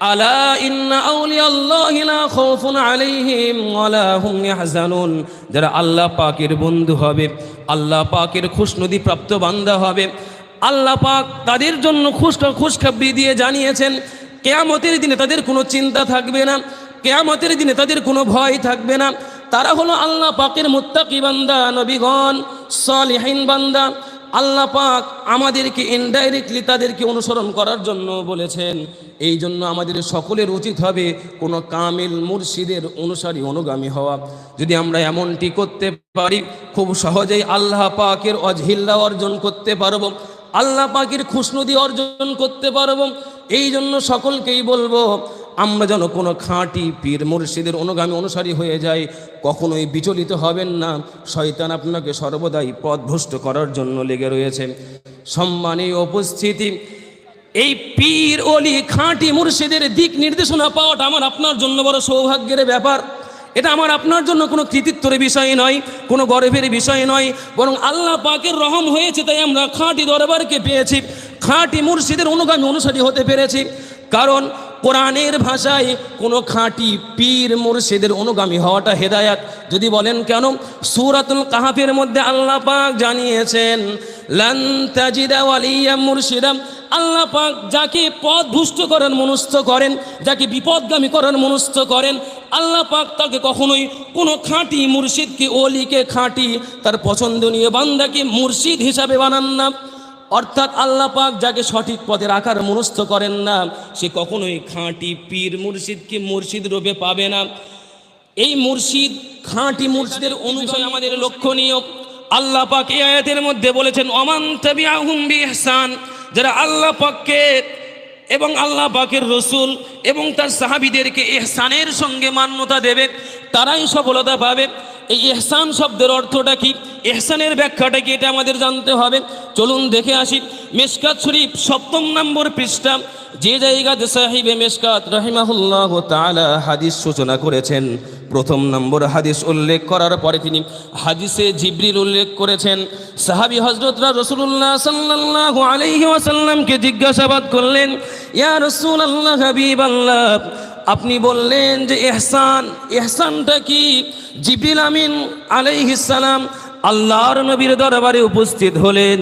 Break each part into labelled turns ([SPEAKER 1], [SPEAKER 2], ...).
[SPEAKER 1] আলা ইন্না আউলিয়াল্লাহি লা খাউফুন আলাইহিম ওয়ালা হুম ইয়াহজানুন। যারা আল্লাহ পাকের বন্ধু হবে, আল্লাহ পাকের খুশনদি প্রাপ্ত বান্দা হবে, আল্লাহ পাক তাদের জন্য খুশ খুশখবরি দিয়ে জানিয়েছেন, কেয়ামতের দিনে তাদের কোনো চিন্তা থাকবে না, কেয়ামতের দিনে তাদের কোনো ভয় থাকবে না। তারা হলো আল্লাহ পাকের মুত্তাকি বান্দা, নবীগণ, সলিহীন বান্দা আল্লাহ পাক আমাদেরকে ইনডাইরেক্টলি তাদেরকে অনুসরণ করার জন্য বলেছেন, এই জন্য আমাদের সকলের উচিত হবে কোনো কামিল মুর্শিদের অনুসারী অনুগামী হওয়া। যদি আমরা এমনটি করতে পারি, খুব সহজেই আল্লাহ পাকের অজহিল্লা অর্জন করতে পারব, আল্লাহ পাকের খুশনদি অর্জন করতে পারব। এই জন্য সকলকেই বলব আমরা যেন কোনো খাঁটি পীর মুর্শিদের অনুগামী অনুসারী হয়ে যাই, কখনোই বিচলিত হবেন না। শয়তান আপনাকে সর্বদাই পথভ্রষ্ট করার জন্য লেগে রয়েছে। সম্মানীয় উপস্থিতি। এই পীর অলি খাঁটি মুর্শিদের দিক নির্দেশনা পাওয়াটা আমার আপনার জন্য বড় সৌভাগ্যের ব্যাপার। এটা আমার আপনার জন্য কোনো কৃতিত্বের বিষয় নয়, কোনো গর্বের বিষয় নয়, বরং আল্লাহ পাকের রহম হয়েছে তাই আমরা খাঁটি দরবারকে পেয়েছি, খাঁটি মুর্শিদের অনুগামী অনুসারী হতে পেরেছি। কারণ কোরআনের ভাষায় কোনো খাঁটি পীর মুর্শিদের অনুগামী হওয়াটা হেদায়াত। যদি বলেন কেন? সুরাতুল কাহাফের মধ্যে আল্লাহ পাক জানিয়েছেন, লান তাজিদা ওয়ালিয়া মুর্শিদা। আল্লাহ পাক যাকে পথ ভুষ্ট করেন মনস্থ করেন, যাকে বিপদগামী করেন মনস্থ করেন, আল্লাহ পাক তাকে কখনোই কোনো খাঁটি মুর্শিদকে ওলিকে খাঁটি তার পছন্দনীয় বান্দাকে মুর্শিদ হিসাবে বানান না। অর্থাৎ আল্লাহ পাক যাকে সঠিক পথের আকার মনস্থ করেন না, সে কখনোই খাঁটি পীর মুর্শিদকে মুর্শিদ রূপে পাবে না। এই মুর্শিদ, খাঁটি মুর্শিদের অনুসারে আমাদের লক্ষণীয়। আল্লাহ পাক এই আয়াতের মধ্যে বলেছেন অমান বিইহসান যারা আল্লাহ পাককে এবং আল্লাহ পাকের রসুল এবং তার সাহাবিদেরকে এহসানের সঙ্গে মান্যতা দেবে, তারাই সফলতা পাবে। এই এহসান শব্দের অর্থটা কি? এহসানের ব্যাখ্যাটা কি? এটা আমাদের জানতে হবে। চলুন দেখে আসি। মেশকাত শরীফ সপ্তম নম্বর পৃষ্ঠা। যে জায়গাতে সাহিবে মেশকাত রহিমাহুল্লাহ তালা হাদিস সূচনা করেছেন, প্রথম নম্বর হাদিস উল্লেখ করার পরে তিনি হাদিসে জিবরিল উল্লেখ করেছেন। সাহাবী হজরতরা রসুল্লাহ সাল্লাল্লাহু আলাইহি ওয়াসাল্লামকে জিজ্ঞাসাবাদ করলেন, ইয়া রাসূলুল্লাহ হাবিবাল্লাহ আপনি বললেন যে এহসান, এহসানটা কি? জিবরিল আমিন আলাইহিস সালাম আল্লাহর নবীর দরবারে উপস্থিত হলেন।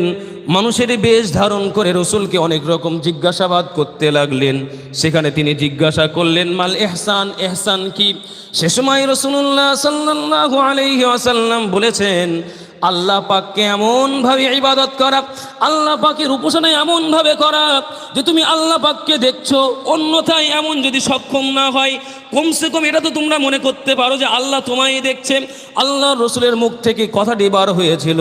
[SPEAKER 1] মানুষের বেশ ধারণ করে রসুলকে অনেক রকম জিজ্ঞাসাবাদ করতে লাগলেন। সেখানে তিনি জিজ্ঞাসা করলেন, মাল এহসান এহসান কি? সে সময় রসুল্লাহ সাল্লাল্লাহু আলাইহি ওয়াসাল্লাম বলেছেন আল্লাহ পাককে এমনভাবে ইবাদত করা, আল্লাহ পাকের উপাসনা এমনভাবে করা যে তুমি আল্লাহ পাককে দেখছ, অন্যথায় এমন যদি সক্ষম না হয়, কমসে কম এটা তো তোমরা মনে করতে পারো যে আল্লাহ তোমায় দেখছে। আল্লাহ রসুলের মুখ থেকে কথাটি বার হয়েছিল।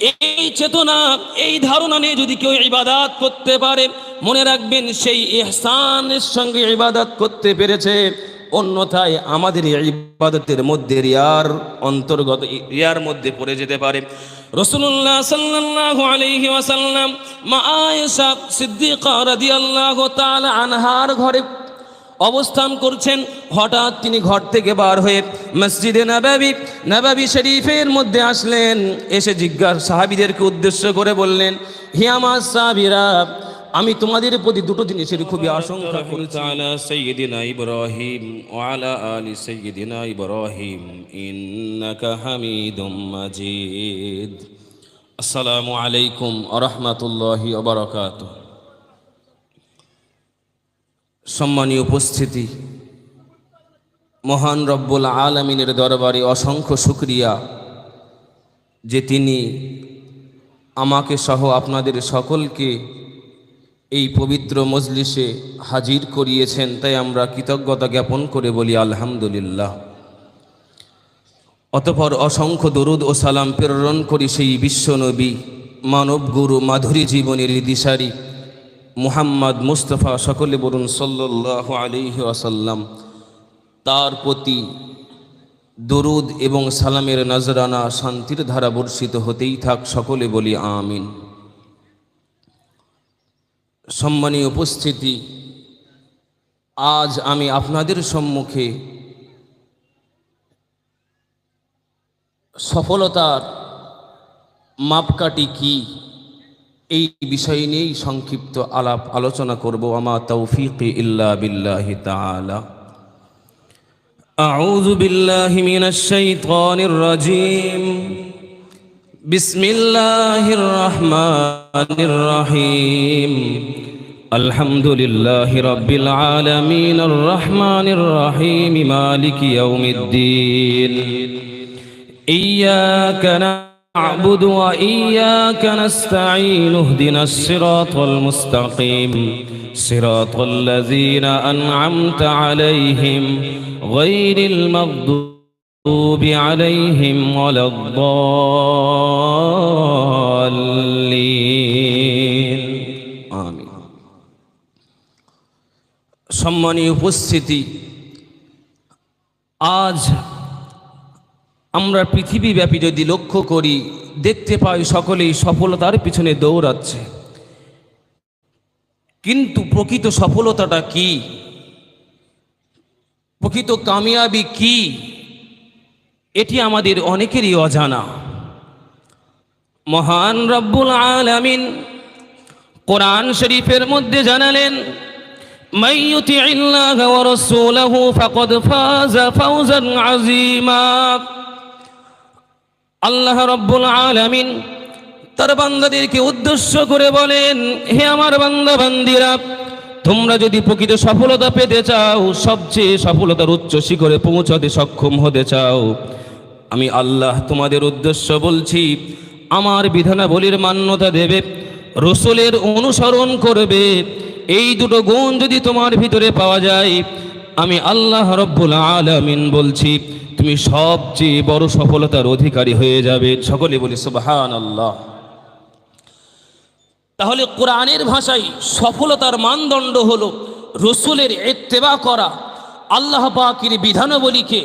[SPEAKER 1] এই চেতনা, এই ধারণা নিয়ে যদি কেউ ইবাদাত করতে পারে, মনে রাখবেন সেই ইহসানের সঙ্গে ইবাদত করতে পেরেছে। অন্যথায় আমাদের ইবাদতের মধ্যে রিয়ার অন্তর্গত, রিয়ার মধ্যে পড়ে যেতে পারে। রসুল্লাহ সাল্লাল্লাহু আলাইহি ওয়াসাল্লাম, মা আয়েশা সিদ্দিকা রাদিয়াল্লাহু তাআলা আনহার ঘরে অবস্থান করছেন। হঠাৎ তিনি ঘর থেকে বার হয়ে মসজিদে নবাবি নবাবি শরীফের মধ্যে আসলেন। এসে জিজ্ঞাসা সাহাবিদেরকে উদ্দেশ্য করে বললেন হিয়ামা সাহাবিরা আমি তোমাদের প্রতি দুটো জিনিসের খুবই আশঙ্কা করি তাআলা সাইয়্যিদিনা ইব্রাহিম ওয়া আলা আলি সাইয়্যিদিনা ইব্রাহিম ইন্নাকা হামিদুম মাজিদ। আসসালামু আলাইকুম ওয়া রাহমাতুল্লাহি ওয়া বারাকাতুহু। সম্মানীয় উপস্থিতি, মহান রব্বুল আলমিনের দরবারে অসংখ্য শুক্রিয়া যে তিনি আমাকে সহ আপনাদের সকলকে এই পবিত্র মজলিসে হাজির করিয়েছেন, তাই আমরা কৃতজ্ঞতা জ্ঞাপন করে বলি আলহামদুলিল্লাহ। অতপর অসংখ্য দরুদ ও সালাম প্রেরণ করি সেই বিশ্বনবী মানব গুরু মাধুরী জীবনের দিশারি। মুহাম্মদ মুস্তফা সকলে বলুন সাল্লাহ আলিহি আসাল্লাম তার প্রতি দরুদ এবং সালামের নজরানা শান্তির ধারা বর্ষিত হতেই থাক, সকলে বলি আমিন। সম্মানীয় উপস্থিতি, আজ আমি আপনাদের সম্মুখে সফলতার মাপকাঠি কি? এই বিষয় নিয়েই সংক্ষিপ্ত আলাপ আলোচনা করব আমা তৌফিক ইল্লা বিল্লাহি তাআলা أعوذ بالله من الشيطان الرجيم بسم الله الرحمن الرحيم الحمد لله رب العالمين الرحمن الرحيم مالك يوم الدين إياك نعبد وإياك نستعين اهدنا الصراط المستقيم صراط الذين أنعمت عليهم غير المغضوب عليهم ولا الضالين آمين সম্মানীয় উপস্থিতি আজ আমরা পৃথিবীব্যাপী যদি লক্ষ্য করি, দেখতে পাই সকলেই সফলতার পিছনে দৌড়াচ্ছে। কিন্তু প্রকৃত সফলতাটা কি? প্রকৃত কামিয়াবি কি? এটি আমাদের অনেকেরই অজানা। মহান রব্বুল আলামিন কোরআন শরীফের মধ্যে জানালেন মাইয়ুতি আল্লাহ ওয়া রাসূলহু ফাকাদ ফাজা ফাওজান আযীমা। আল্লাহ রব্বুল আলামিন তার বান্দাদেরকে উদ্দেশ্য করে বলেন, হে আমার বান্দা, বান্দিরা, তোমরা যদি প্রকৃত সফলতা পেতে চাও, সবচেয়ে সফলতার উচ্চ শিখরে পৌঁছাতে সক্ষম হতে চাও। আমি আল্লাহ তোমাদের উদ্দেশ্য বলছি, আমার বিধানাবলীর মান্যতা দেবে, রসুলের অনুসরণ করবে। এই দুটো গুণ যদি তোমার ভিতরে পাওয়া যায় আমি আল্লাহ রব্বুল আলামিন বলছি, তুমি সবচেয়ে বড় সফলতার অধিকারী হয়ে যাবে। সকলে বলি সুবহান আল্লাহ তাহলে কোরআনের ভাষায় সফলতার মানদণ্ড হলো রসুলের এত্তেবা করা, আল্লাহ পাকির বিধানাবলীকে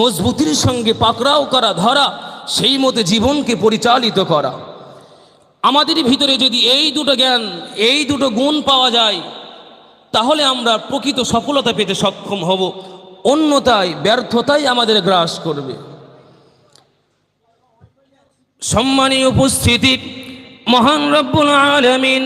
[SPEAKER 1] মজবুতির সঙ্গে পাকড়াও করা, ধরা, সেই মতো জীবনকে পরিচালিত করা। আমাদের ভিতরে যদি এই দুটো জ্ঞান, এই দুটো গুণ পাওয়া যায় তাহলে আমরা প্রকৃত সফলতা পেতে সক্ষম হব। অন্যতায় ব্যর্থতাই আমাদের গ্রাস করবে। সম্মানীয় উপস্থিতি, মহান রব্বুল আলামিন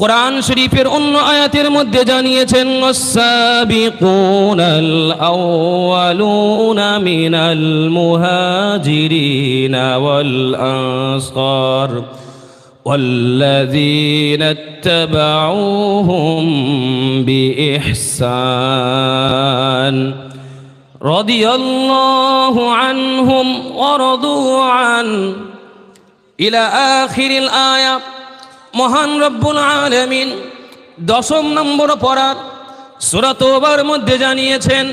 [SPEAKER 1] কোরআন শরীফের অন্য আয়াতের মধ্যে জানিয়েছেন ওয়াসাবিকুনাল আউয়ালুনা মিনাল মুহাজিরিনা ওয়াল আনসার। والذين اتبعوهم بإحسان رضي الله عنهم ورضوا عنه إلى آخر الآية মহান রব্বুল আলামিন দশম নম্বর পড়ার সুরাতোবার মধ্যে জানিয়েছেন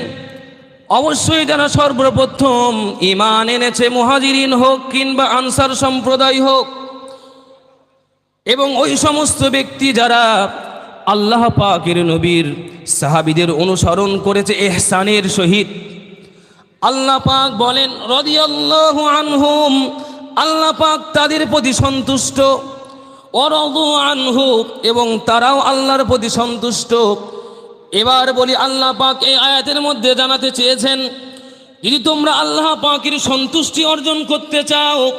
[SPEAKER 1] অবশ্যই যারা সর্বপ্রথম ইমান এনেছে মুহাজিরিন হোক কিংবা আনসার সম্প্রদায় হোক এবং ওই সমস্ত ব্যক্তি যারা আল্লাহ পাকের নবীর সাহাবিদের অনুসরণ করেছে, এহসানের সহিত। আল্লাহ পাক বলেন রদি রদিয়াল্লাহু আনহুম, আল্লাহ পাক তাদের প্রতি সন্তুষ্ট। অরদু আনহু, এবং তারাও আল্লাহর প্রতি সন্তুষ্ট। এবার বলি, আল্লাহ পাক এই আয়াতের মধ্যে জানাতে চেয়েছেন, যদি তোমরা আল্লাহ পাকের সন্তুষ্টি অর্জন করতে চাও,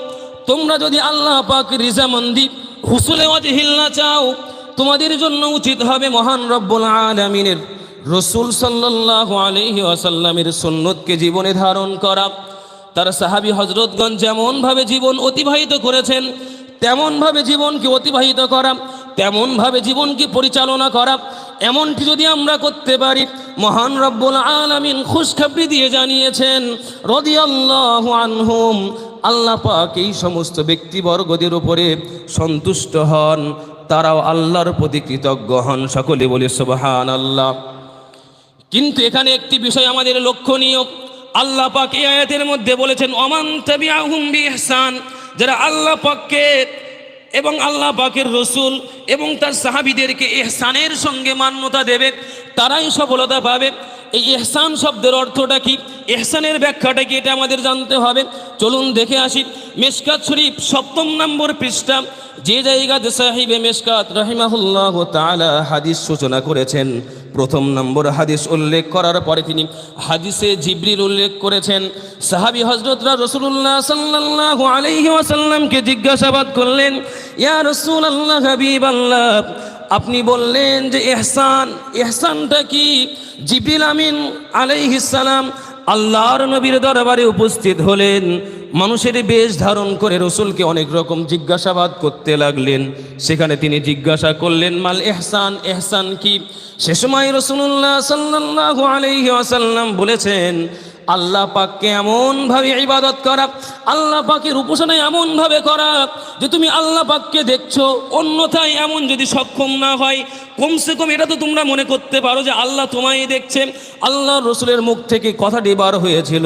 [SPEAKER 1] তোমরা যদি আল্লাহ পাকের রিজামন্দি হুসুলে ওয়াজহিল্লা চাও, তোমাদের জন্য উচিত হবে মহান রব্বুল আলামিনের। রসুল সাল্লাল্লাহু আলাইহি ওয়াসাল্লামের সুন্নতকে জীবনে ধারণ করা। তার সাহাবী হজরতগঞ্জ যেমনভাবে জীবন অতিবাহিত করেছেন, তেমনভাবে জীবনকে অতিবাহিত করা, তেমনভাবে জীবনকে পরিচালনা করা। এমনটি যদি আমরা করতে পারি, মহান রব্বুল আলামিন খুশখাবরি দিয়ে জানিয়েছেন, রদিয়াল্লাহু আনহুম আল্লাহ পাক এই সমস্ত ব্যক্তিবর্গদের উপরে সন্তুষ্ট হন। তারাও আল্লাহর প্রতি কৃতজ্ঞ হন। সকলে বলে সুবহান আল্লাহ কিন্তু এখানে একটি বিষয় আমাদের লক্ষণীয়। আল্লাহ পাক এই আয়াতের মধ্যে বলেছেন অমান তাবিআহুম বিইহসান যারা আল্লাহ পাককে এবং আল্লাহ পাকের রসুল এবং তার সাহাবিদেরকে এহসানের সঙ্গে মান্যতা দেবে, তারাই সফলতা পাবে। এই এহসান শব্দের অর্থটা কি? এহসানের ব্যাখ্যাটা কি? এটা আমাদের জানতে হবে। চলুন দেখে আসি। মেশকাত শরীফ সপ্তম নম্বর পৃষ্ঠা। যে জায়গাতে সাহিবে মেশকাত রহিমাহুল্লাহ তাআলা হাদিস সূচনা করেছেন, প্রথম নম্বর হাদিস উল্লেখ করার পরে তিনি হাদিসে জিবরিল উল্লেখ করেছেন। সাহাবী হযরতরা রাসূলুল্লাহ সাল্লাল্লাহু আলাইহি ওয়াসাল্লামকে জিজ্ঞাসাবাদ করলেন, ইয়া রাসূলুল্লাহ হাবিবাল্লাহ আপনি বললেন যে এহসান, এহসানটা কি? জিবরিল আমিন আলাইহিস সালাম আল্লাহর নবীর দরবারে উপস্থিত হলেন। মানুষের বেশ ধারণ করে রসুলকে অনেক রকম জিজ্ঞাসাবাদ করতে লাগলেন। সেখানে তিনি জিজ্ঞাসা করলেন, মাল এহসান এহসান কি? সে সময় রসুল্লাহ আলাইহি ওয়াসাল্লাম বলেছেন আল্লাহ পাককে এমনভাবে ইবাদত করা, আল্লাহ পাকের উপাসনা এমনভাবে করা যে তুমি আল্লাহ পাককে দেখছ, অন্যথায় এমন যদি সক্ষম না হয়, কমসে কম এটা তো তোমরা মনে করতে পারো যে আল্লাহ তোমায় দেখছে। আল্লাহ রসুলের মুখ থেকে কথাটি বার হয়েছিল।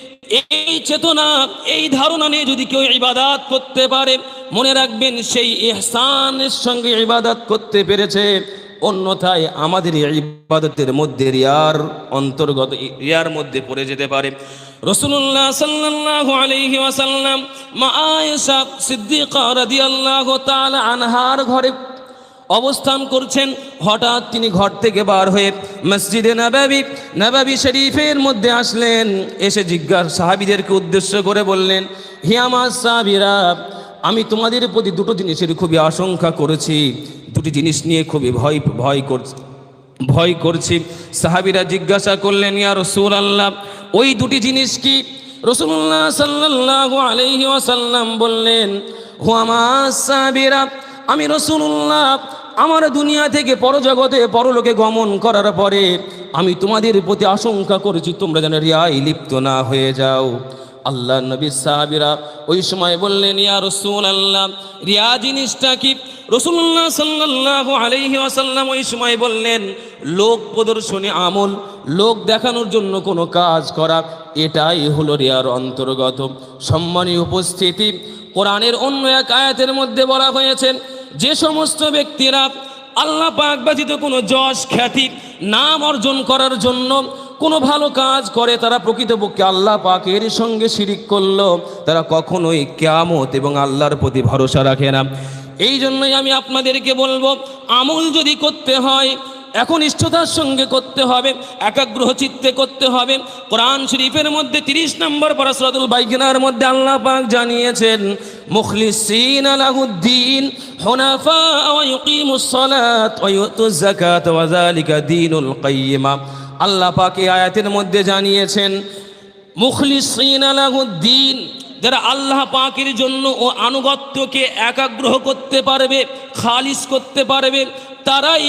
[SPEAKER 1] এই চেতনা, এই ধারণা নিয়ে যদি কেউ ইবাদাত করতে পারে, মনে রাখবেন সেই ইহসানের সঙ্গে ইবাদাত করতে পেরেছে। অন্যথায় আমাদের ইবাদতের মধ্যে রিয়ার অন্তর্গত, রিয়ার মধ্যে পড়ে যেতে পারে। রসুল্লাহ সাল্লাল্লাহু আলাইহি ওয়াসাল্লাম, মা আয়েশা সিদ্দিকা রাদিয়াল্লাহু তাআলা আনহার ঘরে অবস্থান করছেন। হঠাৎ তিনি ঘর থেকে বার হয়ে মসজিদে নাবাবি নাবাবি শরীফের মধ্যে আসলেন। এসে জিজ্ঞাসা সাহাবিদেরকে উদ্দেশ্য করে বললেন হিয়ামা সাহাবিরা, আমি তোমাদের প্রতি দুটো জিনিসের খুবই আশঙ্কা করেছি। দুটি জিনিস নিয়ে খুবই ভয় ভয় করছি ভয় করছি। সাহাবিরা জিজ্ঞাসা করলেন, ইয়া রসুল আল্লাহ ওই দুটি জিনিস কি? রসুল্লাহ সাল্লাল্লাহু আলাইহি ওয়াসাল্লাম বললেন হুয়ামা সাহাবিরা, আমি রসুল্লাহ আমার দুনিয়া থেকে পরজগতে পরলোকে গমন করার পরে আমি তোমাদের প্রতি আশঙ্কা করেছি, তোমরা যেন রিয়াই লিপ্ত না হয়ে যাও। আল্লাহ নবী সাহাবিরা ওই সময় বললেন, ইয়া রসুল আল্লাহ রিয়া জিনিসটা কি? রসুল্লাহ সাল্লাল্লাহু আলাইহি ওয়াসাল্লাম ওই সময় বললেন, লোক প্রদর্শনী আমল, লোক দেখানোর জন্য কোনো কাজ করা, এটাই হলো রিয়ার অন্তর্গত। সম্মানী উপস্থিতি, কোরআনের অন্য এক আয়াতের মধ্যে বলা হয়েছে যে সমস্ত ব্যক্তিরা আল্লাহ পাক ব্যতীত কোনো যশ, খ্যাতি, নাম অর্জন করার জন্য কোনো ভালো কাজ করে, তারা প্রকৃতপক্ষে আল্লাহ পাকের সঙ্গে শিরিক করল, তারা কখনোই কেয়ামত এবং আল্লাহর প্রতি ভরসা রাখে না। এই জন্যই আমি আপনাদেরকে বলব, আমল যদি করতে হয় এখন ইষ্টতার সঙ্গে করতে হবে, একাগ্রহ চিত্তে করতে হবে। কোরআন শরীফের মধ্যে তিরিশ নম্বর পরাসরাতুল বাইকিনার মধ্যে আল্লাহ পাক জানিয়েছেন, মুখলিসিন আলাহুদ্দিন, হুনাফা ওয়া ইউকিমুস যাকাত ওয়া যালিকা দীনুল কাইয়্যিমা আল্লাহ পাক এই আয়াতের মধ্যে জানিয়েছেন, মুখলিসিন আলাহুদ্দিন যারা আল্লাহ পাকের জন্য ও আনুগত্যকে একাগ্রহ করতে পারবে খালিস করতে পারবে, তারাই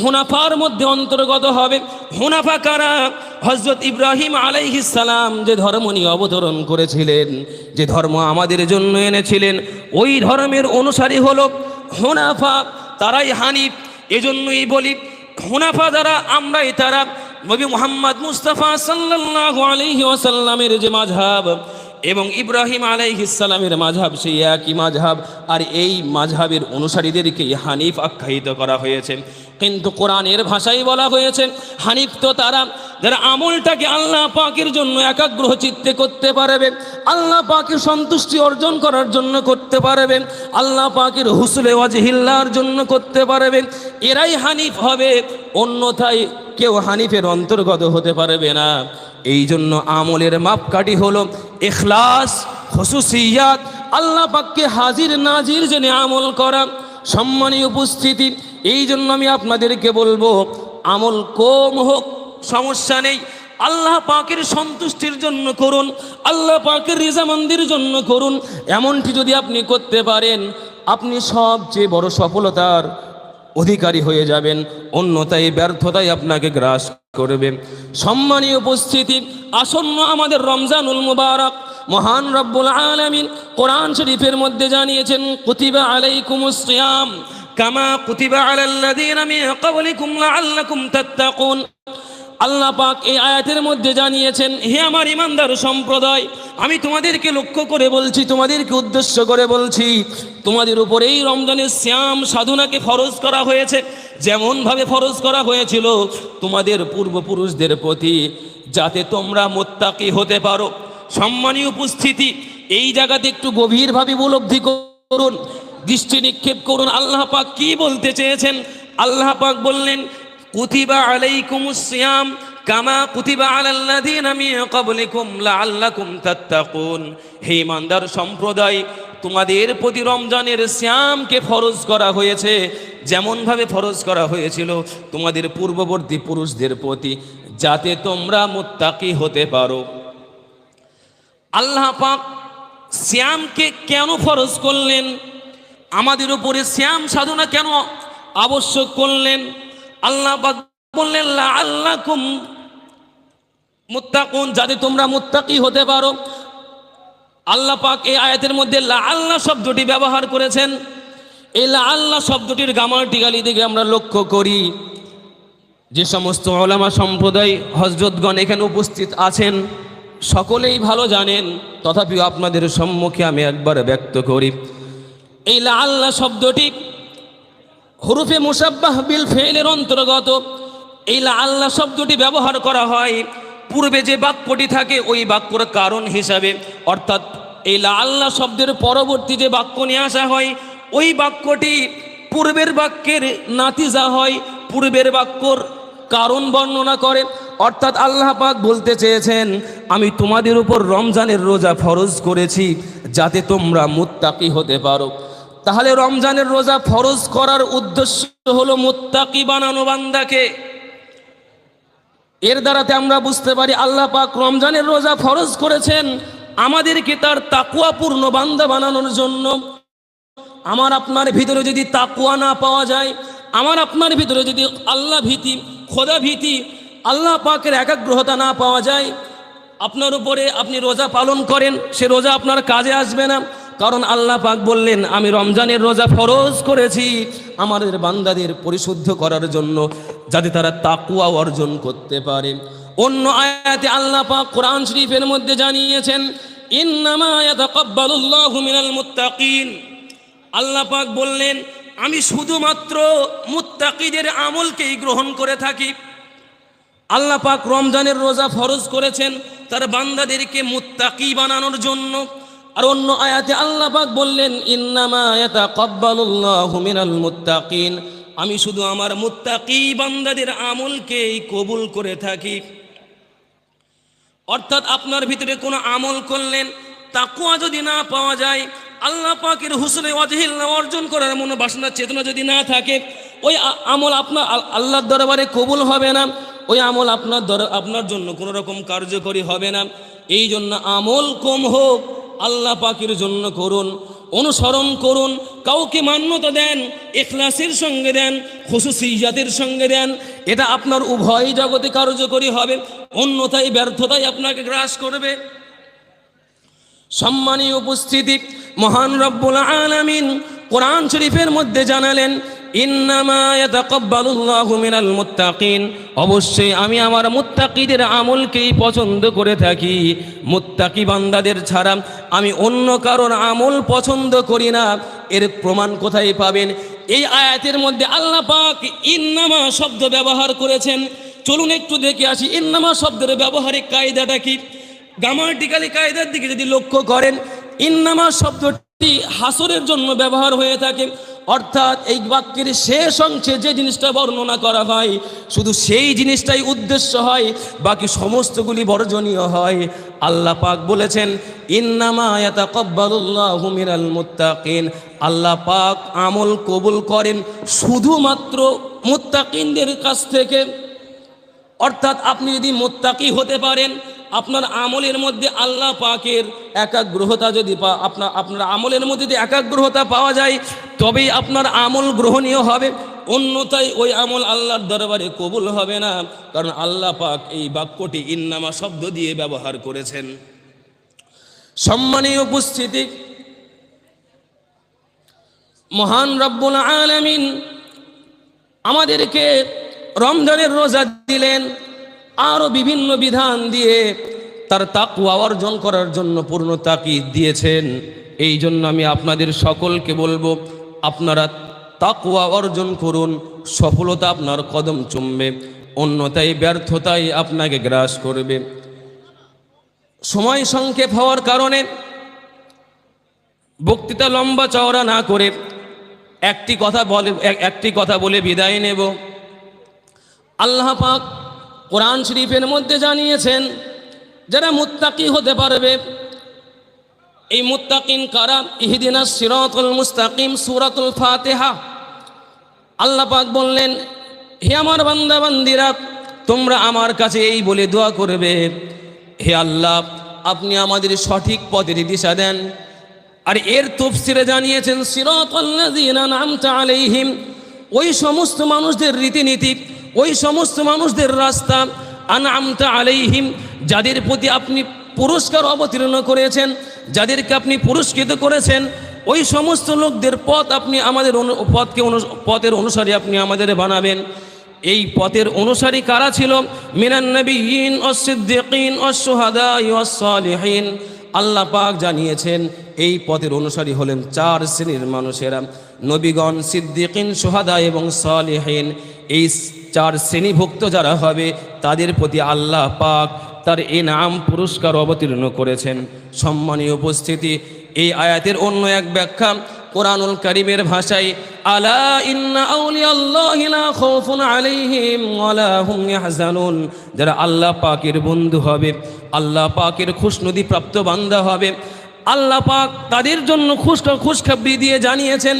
[SPEAKER 1] হুনাফার মধ্যে অন্তর্গত হবে। হুনাফা কারা? হজরত ইব্রাহিম সালাম যে ধর্ম নিয়ে অবতরণ করেছিলেন, যে ধর্ম আমাদের জন্য এনেছিলেন, ওই ধর্মের অনুসারী হলো হুনাফা। তারাই হানিফ, এজন্যই বলি, হুনাফা যারা, আমরাই তারা। নবী মোহাম্মদ মুস্তাফা আলাইহি ওয়াসাল্লামের যে মাঝহাব এবং ইব্রাহিম আলাইহিসালামের মাঝহাব সেই একই মাঝহাব, আর এই মাঝহাবের অনুসারীদেরকেই হানিফ আখ্যায়িত করা হয়েছে। কিন্তু কোরআনের ভাষাই বলা হয়েছে, হানিফ তো তারা যারা আমলটাকে আল্লাহ পাকের জন্য একাগ্রহ চিত্তে করতে পারবে, আল্লাহ পাকের সন্তুষ্টি অর্জন করার জন্য করতে পারবে, আল্লাহ পাকের হুসলে ওয়াজহিল্লার জন্য করতে পারবে, এরাই হানিফ হবে, অন্যথায় কেউ হানিফের অন্তর্গত হতে পারবে না। এই জন্য আমলের মাপকাঠি হলো এখলাস খসুসিয়াত, আল্লাহ পাককে হাজির নাজির জেনে আমল করা, সম্মানীয় উপস্থিতি। এই জন্য আমি আপনাদেরকে বলব, আমল কম হোক সমস্যা নেই। আল্লাহ পাকের সন্তুষ্টির জন্য করুন, আল্লাহ পাকের রিজামন্দির জন্য করুন। এমনটি যদি আপনি করতে পারেন, আপনি সবচেয়ে বড় সফলতার অধিকারী হয়ে যাবেন, অন্যতায় ব্যর্থতাই আপনাকে গ্রাস করবে। সম্মানীয় উপস্থিতি, আসন্ন আমাদের রমজানুল মুবারক, মহান রব্বুল আলামিন কোরআন শরীফের মধ্যে জানিয়েছেন, কুতিবা আলাইকুমুস সিয়াম কামা কুতিবা আলাল্লাযীনা মিন ক্বাবলিকুম লাআল্লাকুম তাত্তাকুন। আল্লাহ পাক এই আয়াতের মধ্যে জানিয়েছেন, হে আমার ইমানদার সম্প্রদায়, আমি তোমাদেরকে লক্ষ্য করে বলছি, তোমাদেরকে উদ্দেশ্য করে বলছি, তোমাদের উপর এই রমজানের শ্যাম সাধনাকে ফরজ করা হয়েছে, যেমনভাবে ফরজ করা হয়েছিল, তোমাদের পূর্বপুরুষদের প্রতি যাতে তোমরা মোত্তাকি হতে পারো। সম্মানীয় উপস্থিতি, এই জায়গাতে একটু গভীরভাবে উপলব্ধি করুন, দৃষ্টি নিক্ষেপ করুন, আল্লাহ পাক কি বলতে চেয়েছেন? আল্লাহ পাক বললেন কুতিবা আলাইকুমুস সিয়াম কামা কুতিবা আলাল্লাযীনা মিন ক্বাবলিকুম লাআল্লাকুম তাত্তাকুন হে ইমানদার সম্প্রদায়, তোমাদের প্রতি রমজানের শ্যামকে ফরজ করা হয়েছে, যেমনভাবে ফরজ করা হয়েছিল তোমাদের পূর্ববর্তী পুরুষদের প্রতি, যাতে তোমরা মুত্তাকি হতে পারো। আল্লাহ পাক শ্যামকে কেন ফরজ করলেন? আমাদের উপরে শ্যাম সাধনা কেন আবশ্যক করলেন? আল্লাহ বললেন আল্লাহ মুত্তাকুন, যাতে তোমরা মুত্তাকি হতে পারো। আল্লাহ পাক এই আয়াতের মধ্যে আল্লাহ শব্দটি ব্যবহার করেছেন। এই আল্লাহ শব্দটির গামাটিকালি দিকে আমরা লক্ষ্য করি। যে সমস্ত ওলামা সম্প্রদায়, হজরতগণ এখানে উপস্থিত আছেন, সকলেই ভালো জানেন, তথাপিও আপনাদের সম্মুখে আমি একবার ব্যক্ত করি। এই আল্লাহ শব্দটি হরুফে মুসাব্বাহ বিল ফেলের অন্তর্গত এই আল্লাহ শব্দটি ব্যবহার করা হয়। পূর্বে যে বাক্যটি থাকে, ওই বাক্যর কারণ হিসাবে। অর্থাৎ এই আল্লাহ শব্দের পরবর্তী যে বাক্য নিয়ে আসা হয়, ওই বাক্যটি পূর্বের বাক্যের নাতিজা হয়, পূর্বের বাক্যর কারণ বর্ণনা করে। অর্থাৎ আল্লাহ পাক বলতে চেয়েছেন, আমি তোমাদের উপর রমজানের রোজা ফরজ করেছি, যাতে তোমরা মুত্তাকি হতে পারো। তাহলে রমজানের রোজা ফরজ করার উদ্দেশ্য হলো মুত্তাকি বানানো বান্দাকে। এর দ্বারাতে আমরা বুঝতে পারি আল্লাহ পাক রমজানের রোজা ফরজ করেছেন। আমাদেরকে তার তাকুয়াপূর্ণ বান্দা বানানোর জন্য। আমার আপনার ভিতরে যদি তাকুয়া না পাওয়া যায়, আমার আপনার ভিতরে যদি আল্লাহ ভীতি, খোদা ভীতি, আল্লাহ পাকের একাগ্রহতা না পাওয়া যায়, আপনার উপরে আপনি রোজা পালন করেন, সে রোজা আপনার কাজে আসবে না। কারণ আল্লাহ পাক বললেন, আমি রমজানের রোজা ফরজ করেছি আমাদের বান্দাদের পরিশুদ্ধ করার জন্য, যাতে তারা তাকুয়া অর্জন করতে পারে। অন্য আয়াতে আল্লাহ পাক কোরআন শরীফের মধ্যে জানিয়েছেন আল্লাহ পাক বললেন, আমি শুধুমাত্র মুত্তাকিদের আমলকেই গ্রহণ করে থাকি। আল্লাহ পাক রমজানের রোজা ফরজ করেছেন তার বান্দাদেরকে মুত্তাকি বানানোর জন্য। আর অন্য আয়াতে আল্লাহ পাক বললেন, ইন্নামা ইয়াতাকাব্বালুল্লাহু মিনাল মুত্তাকিন। আমি শুধু আমার মুত্তাকি বান্দাদের আমলকেই কবুল করে থাকি। অর্থাৎ আপনার ভিতরে কোনো আমল করলেন তাকুয়া যদি না পাওয়া যায়, আল্লাহ পাকের হুসনে ওয়াজহিল অর্জন করার মনোবাসনা চেতনা যদি না থাকে, ওই আমল আপনার আল্লাহর দরবারে কবুল হবে না, ওই আমল আপনার আপনার জন্য কোনো রকম কার্যকরী হবে না। এই জন্য আমল কম হোক আল্লাহ পাকের জন্য করুন, অনুসরণ করুন, কাউকে মান্যতা দেন এখলাসের সঙ্গে দেন খুশুসিয়াতের সঙ্গে দেন, এটা আপনার উভয় জগতে কার্যকরী হবে, অন্যথায় ব্যর্থতাই আপনাকে গ্রাস করবে। সম্মানীয় উপস্থিতি, মহান রব্বুল আলামিন কোরআন শরীফের মধ্যে জানালেন মুত্তাকিন। অবশ্যই আমি আমার মুত্তাকিদের আমলকেই পছন্দ করে থাকি। মুত্তাকি বান্দাদের ছাড়া আমি অন্য কারোর আমল পছন্দ করি না। এর প্রমাণ কোথায় পাবেন? এই আয়াতের মধ্যে আল্লাহ পাক ইন্নামা শব্দ ব্যবহার করেছেন। চলুন একটু দেখে আসি, ইন্নামা শব্দের ব্যবহারিক কায়দাটা কি? গ্রামাটিক্যালি কায়দার দিকে যদি লক্ষ্য করেন, ইন্নামা শব্দটি হাসরের জন্য ব্যবহার হয়ে থাকে। অর্থাৎ এই বাক্যের শেষ অংশে যে জিনিসটা বর্ণনা করা হয়, শুধু সেই জিনিসটাই উদ্দেশ্য হয়, বাকি সমস্তগুলি বর্জনীয় হয়। আল্লাহ পাক বলেছেন, ইন্নামা কব্বালুল্লাহমিরাল মুত্তাকিন। আল্লাহ পাক আমল কবুল করেন শুধুমাত্র মুত্তাকিনদের কাছ থেকে। অর্থাৎ আপনি যদি মোত্তাকি হতে পারেন, আপনার আমলের মধ্যে আল্লাহ পাকের একাগ্রহতা যদি আপনার আপনার আমলের মধ্যে যদি একাগ্রহতা পাওয়া যায়, তবেই আপনার আমল গ্রহণীয় হবে। অন্যথায় ওই আমল আল্লাহর দরবারে কবুল হবে না। কারণ আল্লাহ পাক এই বাক্যটি ইন্নামা শব্দ দিয়ে ব্যবহার করেছেন। সম্মানীয় উপস্থিতি, মহান রব্বুল আলামিন আমাদেরকে রমজানের রোজা দিলেন আরও বিভিন্ন বিধান দিয়ে তার তাকুয়া অর্জন করার জন্য পূর্ণ তাকিদ দিয়েছেন। এই জন্য আমি আপনাদের সকলকে বলব, আপনারা তাকুয়া অর্জন করুন, সফলতা আপনার কদম চুমবে অন্যতাই ব্যর্থতাই আপনাকে গ্রাস করবে। সময় সংক্ষেপ হওয়ার কারণে বক্তৃতা লম্বা চওড়া না করে একটি কথা বলে, একটি কথা বলে বিদায় নেব। আল্লাহ পাক কোরআন শরীফের মধ্যে জানিয়েছেন, যারা মুত্তাকি হতে পারবে, এই মুত্তাকিন কারা? ইহদিনা সিরাতুল মুস্তাকিম, সূরাতুল ফাতেহা। আল্লাহ পাক বললেন, হে আমার বান্দা বান্দিরা, তোমরা আমার কাছে এই বলে দোয়া করবে, হে আল্লাহ, আপনি আমাদের সঠিক পথের দিশা দেন। আর এর তফসিরে জানিয়েছেন সিরাতাল্লাযীনা নামতা আলাইহিম, ওই সমস্ত মানুষদের রীতিনীতি ওই সমস্ত মানুষদের রাস্তা আনআমতা আলাইহিম, যাদের প্রতি আপনি পুরস্কার অবতীর্ণ করেছেন, যাদেরকে আপনি পুরস্কৃত করেছেন, ওই সমস্ত লোকদের পথ আপনি আমাদের পথকে পথের অনুসারী আপনি আমাদের বানাবেন। এই পথের অনুসারী কারা ছিল? মিনান নবীন অসিদ্দিকিন অসুহাদা সালিহিন আল্লাহ পাক জানিয়েছেন, এই পথের অনুসারী হলেন চার শ্রেণির মানুষেরা। নবীগণ, সিদ্দিকিন, সোহাদা এবং সালিহিন। এই চার শ্রেণীভুক্ত যারা হবে, তাদের প্রতি আল্লাহ পাক তার এ নাম পুরস্কার অবতীর্ণ করেছেন। সম্মানীয় উপস্থিতি, এই আয়াতের অন্য এক ব্যাখ্যা কোরআনুল করিমের ভাষায়, আলা ইন্না আউলিয়াল্লাহি লা আলাইহিম ওয়ালা হুম ইয়াহজানুন। যারা আল্লাহ পাকের বন্ধু হবে, আল্লাহ পাকের খুশনদি প্রাপ্ত বান্দা হবে, আল্লাহ পাক তাদের জন্য খুশ খুশখবরি দিয়ে জানিয়েছেন,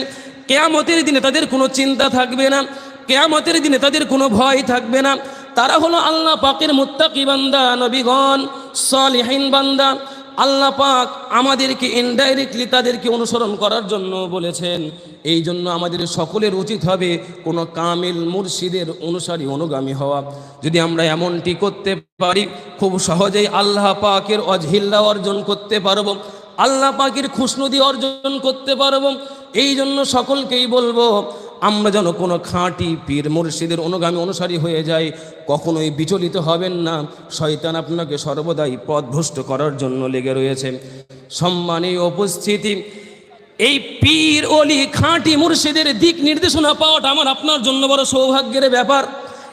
[SPEAKER 1] কেয়ামতের দিনে তাদের কোনো চিন্তা থাকবে না। কেয়ামতের দিনে তাদের কোনো ভয় থাকবে না। তারা হলো আল্লাহ পাকের মুত্তাকি বান্দা, নবীগণ, সলিহীন বান্দা। আল্লাহ পাক আমাদেরকে ইনডাইরেক্টলি তাদেরকে অনুসরণ করার জন্য বলেছেন। এই জন্য আমাদের সকলের উচিত হবে কোনো কামিল মুর্শিদের অনুসারী অনুগামী হওয়া। যদি আমরা এমনটি করতে পারি, খুব সহজেই আল্লাহ পাকের অজহিল্লা অর্জন করতে পারব। আল্লাহ পাকের খুশনদি অর্জন করতে পারব। এই জন্য সকলকেই বলব আমরা যেন কোনো খাঁটি পীর মুর্শিদের অনুগামী অনুসারী হয়ে যাই, কখনোই বিচলিত হবেন না। শয়তান আপনাকে সর্বদাই পথভ্রষ্ট করার জন্য লেগে রয়েছে। সম্মানীয় উপস্থিতি। এই পীর, অলি, খাঁটি মুর্শিদের দিক নির্দেশনা পাওয়াটা আমার আপনার জন্য বড় সৌভাগ্যের ব্যাপার।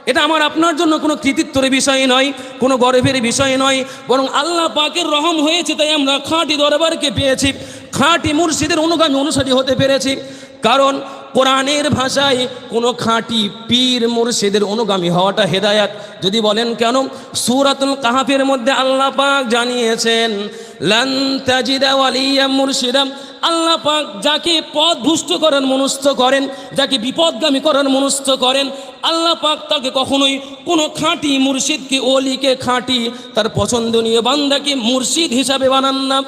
[SPEAKER 1] এটা আমার আপনার জন্য কোনো কৃতিত্বের বিষয় নয়, কোনো গর্বের বিষয় নয়, বরং আল্লাহ পাকের রহম হয়েছে তাই আমরা খাঁটি দরবারকে পেয়েছি, খাঁটি মুর্শিদের অনুগামী অনুসারী হতে পেরেছি। কারণ কোরআনের ভাষায় কোনো খাঁটি পীর মুর্শিদের অনুগামী হওয়াটা হেদায়াত। যদি বলেন কেন? সুরাতুল কাহাফের মধ্যে আল্লাহ পাক জানিয়েছেন, লান তাজিদা ওয়ালিয়া মুর্শিদাম আল্লাহ পাক যাকে পথ ভুষ্ট করার মনস্থ করেন, যাকে বিপদগামী করার মনস্থ করেন, আল্লাহ পাক তাকে কখনোই কোনো খাঁটি মুর্শিদকে, ওলিকে খাঁটি, তার পছন্দনীয় বান্দাকে মুর্শিদ হিসাবে বানান না।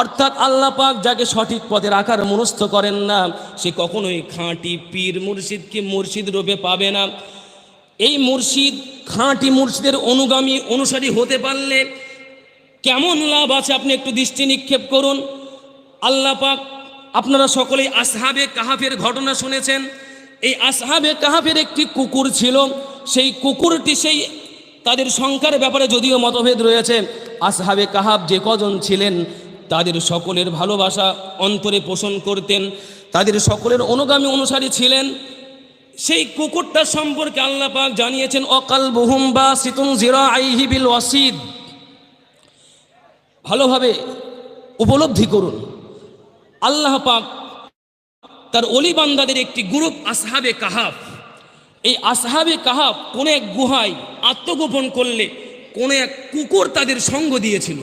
[SPEAKER 1] অর্থাৎ আল্লাহ পাক যাকে সঠিক পথে রাখার মনস্থ করেন না, সে কখনোই খাঁটি পীর মুর্শিদকে মুর্শিদ রূপে পাবে না। এই মুর্শিদ খাঁটি মুর্শিদের অনুগামী অনুসারী হতে পারলে কেমন লাভ আছে আপনি একটু দৃষ্টি নিক্ষেপ করুন। আল্লাহ পাক আপনারা সকলেই আসহাবে কাহাফের ঘটনা শুনেছেন। এই আসহাবে কাহাফের একটি কুকুর ছিল, সেই কুকুরটি সেই তাদের সংখ্যার ব্যাপারে যদিও মতভেদ রয়েছে, আসহাবে কাহাব যে কজন ছিলেন তাদের সকলের ভালোবাসা অন্তরে পোষণ করতেন। তাদের সকলের অনুগামী অনুসারী ছিলেন। সেই কুকুরটা সম্পর্কে আল্লাহ পাক জানিয়েছেন, অকাল বহুম বা সিতুন জিরা আইহি বিল ওয়াসিদ। ভালোভাবে উপলব্ধি করুন। আল্লাহ পাক তার অলি বান্দাদের একটি গ্রুপ, আসহাবে কাহাফ। এই আসহাবে কাহাফ কোন এক গুহায় আত্মগোপন করলে কোন এক কুকুর তাদের সঙ্গ দিয়েছিল।